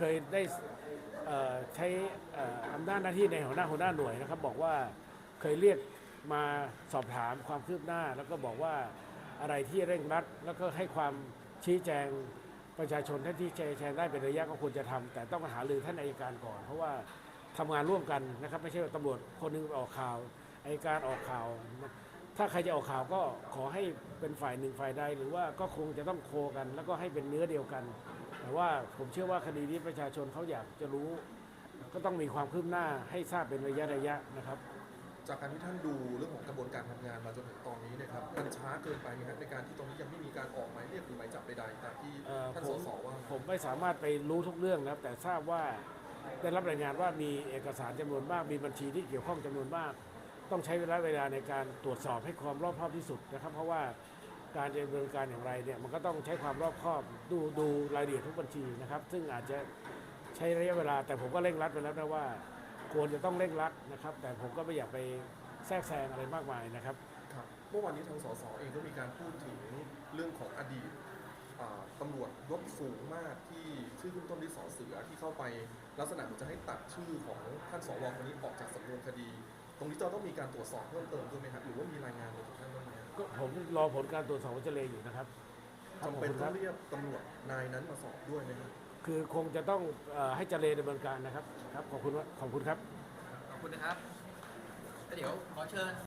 เคยได้ใช้อำนาจหน้าที่ในหัวหน้าหัวหน้าหน่วยนะครับ บอกว่าเคยเรียกมาสอบถามความคืบหน้า แล้วก็บอกว่าอะไรที่เร่งรัด แล้วก็ให้ความชี้แจงประชาชนท่านที่แชร์ได้เป็นระยะก็ควรจะทำแต่ต้องหารือท่านอัยการก่อน เพราะว่าทำงานร่วมกันนะครับ ไม่ใช่ว่าตำรวจคนหนึงออกข่าวอัยการออกข่าว ถ้าใครจะออกข่าวก็ขอให้เป็นฝ่ายหนึ่งฝ่ายใดหรือว่าก็คงจะต้องโคกัน แล้วก็ให้เป็นเนื้อเดียวกัน แต่ว่าผมเชื่อว่าคดีนี้ประชาชนเขาอยากจะรู้ ก็ต้องมีความคืบหน้าให้ทราบเป็นระยะระยะนะครับ จากการที่ท่านดูเรื่องของกระบวนการทำงานมาจนถึงตอนนี้เนะครับมันช้าเกินไปไหมครับในการที่ตรงนี้ยังไม่มีการออกหมายเรียกหรือหมายจับใดๆตามที่เอ่อท่านผสมสว่าผมไม่สามารถไปรู้ทุกเรื่องนะครับ แต่ทราบว่าได้รับรายงานว่ามีเอกสารจำนวนมากมีบัญชีที่เกี่ยวข้องจำนวนมาก ต้องใช้เวลาเวลาในการตรวจสอบให้ความรอบคอบที่สุดนะครับ เพราะว่า การดำเนินการอย่างไรเนี่ยมันก็ต้องใช้ความรอบคอบดูดูรายละเอียดทุกบัญชีนะครับ ซึ่งอาจจะใช้ระยะเวลา แต่ผมก็เร่งรัดไปแล้วนะว่า ควรจะต้องเร่งรัดนะครับ แต่ผมก็ไม่อยากไปแทรกแซงอะไรมากมายนะครับ ครับเมื่อวานนี้ทางสสเองก็มีการพูดถึงเรื่องของอดีตอ่าตำรวจยศสูงมากที่ชื่อขึ้นต้นด้วยสอเสือที่เข้าไป ลักษณะเหมือนจะให้ตัดชื่อของท่านสวคนนี้ออกจากสำนวนคดี ตรงนี้จะต้องมีการตรวจสอบเพิ่มเติมด้วยไหมครับ ผมรอผลการตรวจสอบวัชเลอยู่นะครับครับจำขอบเป็นคุณคต้อรับงเรียกตำรวจนายนั้นมาสอบด้วยไหมครับคือคงจะต้องเอ่อให้เจเลดำเนินการนะครับ ครับ ขอบคุณว่าขอบคุณครับ ขอบคุณนะครับแล้วเดี๋ยวขอเชิญ